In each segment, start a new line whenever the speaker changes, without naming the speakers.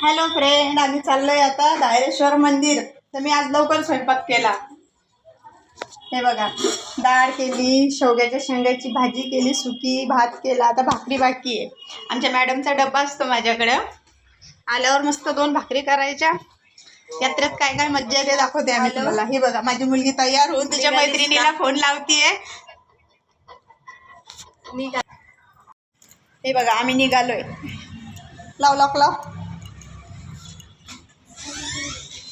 Hello friend आम्ही चाललोय आता दायरेश्वर मंदिर. तर मी आज लवकर स्वयंपाक केला. हे बघा डाळ केली शेवग्याच्या शेंगाची भाजी केली सुकी भात केला आता भाकरी बाकी आहे. आमच्या मॅडमचा डब्बा असतो माझ्याकडं. आल्यावर मस्त दोन भाकरी करायच्या. यात्रेत काय काय मज्जा येते दाखवते आम्ही तुम्हाला. हे बघा माझी मुलगी तयार होऊन तिच्या मैत्रिणीला फोन लावतीये. हे बघा आम्ही निघालोय. लाव लॉक लाव.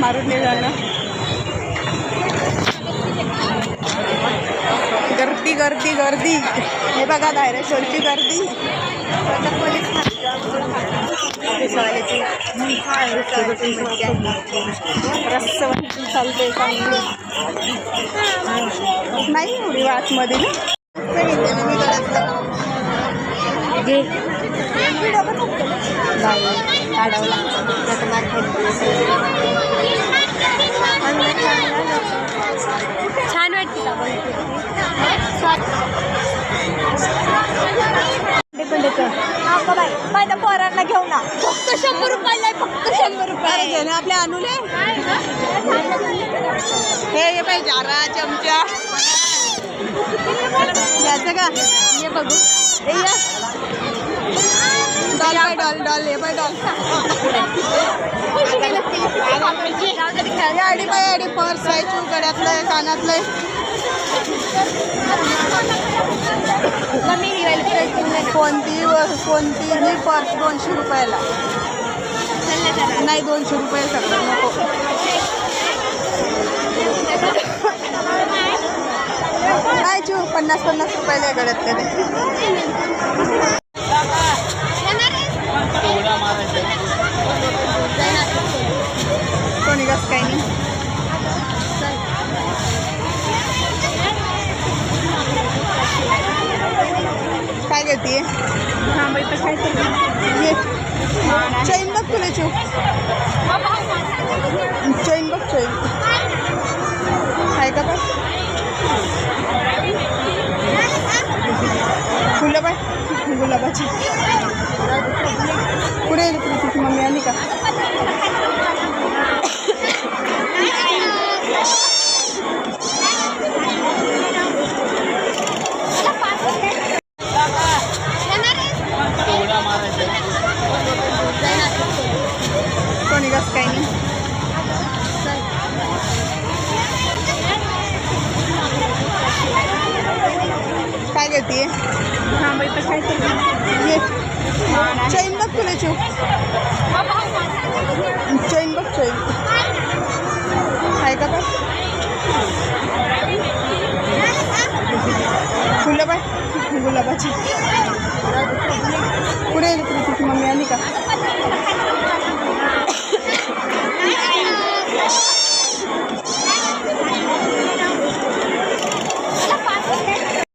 मारून नाही झालं गर्दी गर्दी गर्दी. हे बघा धायरेश्वरची गर्दी. चालते चांगली नाही एवढी वाचमध्ये ना. शंभर रुपये घे ना आपल्या अनुले. हे हे पाहिजे जारा चमचा. याचं का? ये बघू. हे या डॉल बाय डॉल डॉल हे बाय डॉल. आडी बाय आडी पर्स आहे चू गड्यातलं आहे कानातलं आहे. कोणती कोणतीही पर्स दोनशे रुपयाला. नाही दोनशे रुपये सगळं नको. नाही चू पन्नास पन्नास रुपयाला गड्यातले ते कोणी कसं काही नाही. काय घेते চেইন বাগ তুলেছ চেইন বাগ চেইন হাই কথা ফুলাবা ফুলাবা काय घेते चैन बघ तुला चू चैन बघ चैन आहे का बघ फुलं बाय गुलाबाची पुढे तुझी मम्मी आली का